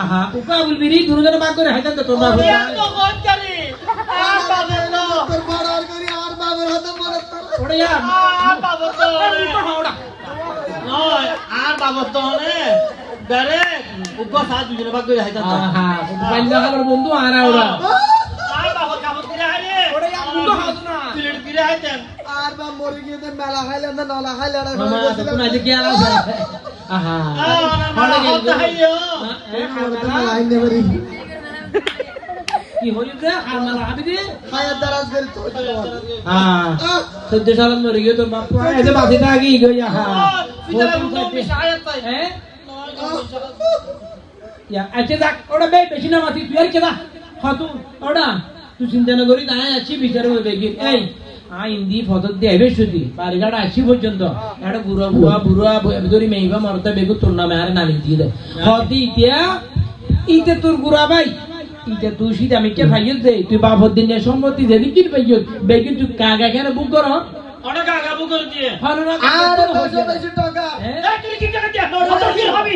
আহা উকা বলবি রে দুজনে ভাগ করে হাইতাম তো তোর বাবু এত গজ্জারি আর বাবা তো। তোর বড় আর করি আর বাবার হাতে মনে তোর। ওরে ইয়া আর বাবা তো হাওড়া। নয় আর বাবা তো নে ডাইরেক্ট উগ্র সাত দুজনে ভাগ করে হাইতা আহা পাইলা খাবার বন্ধু আরা ওরা আর বাবা কামত করে হাইরে। ওরে ইয়া মুখা হাওড়া। না প্লেট করে হাইতেন। আর বা মরে গিয়ে তো মেলা খাইলে না নলা খাইলে না মামা তো না যে কি আলা আহা হাওড়া গেল লাইন নেবে কি হইল রে হারমালা আবি দে খায়ার দারাজ করে তো হ্যাঁ সদ্য সালাম মরে গিয়ে তোর বাপ এই যে বাসি থাকি গই আহা হ্যাঁ ইয়া আচ্ছা দেখ ওটা বে বেশি না মাতি তুই আর কেদা হতু ওটা তুই চিন্তা না করি তাই আছি বিচারে হয়ে বেগি আইবে শুধু বাড়িঘাট আসি পর্যন্ত একটা বুড়া বুয়া বুড়া ধরি মেইবা মরতে বেগু তোর নামে আর নামি দিয়ে দে হতি ইতিয়া ইতে তোর গুড়া ভাই ইতে তুই সিধা আমি কে ভাইয়ের দে তুই বাপর দিন সম্মতি দে দিকি ভাইয়ের বেগি তুই কাগা কেন বুক কর অনেক আগাবো করে দিয়ে আর টাকা তুই কি টাকা দিয়ে হবি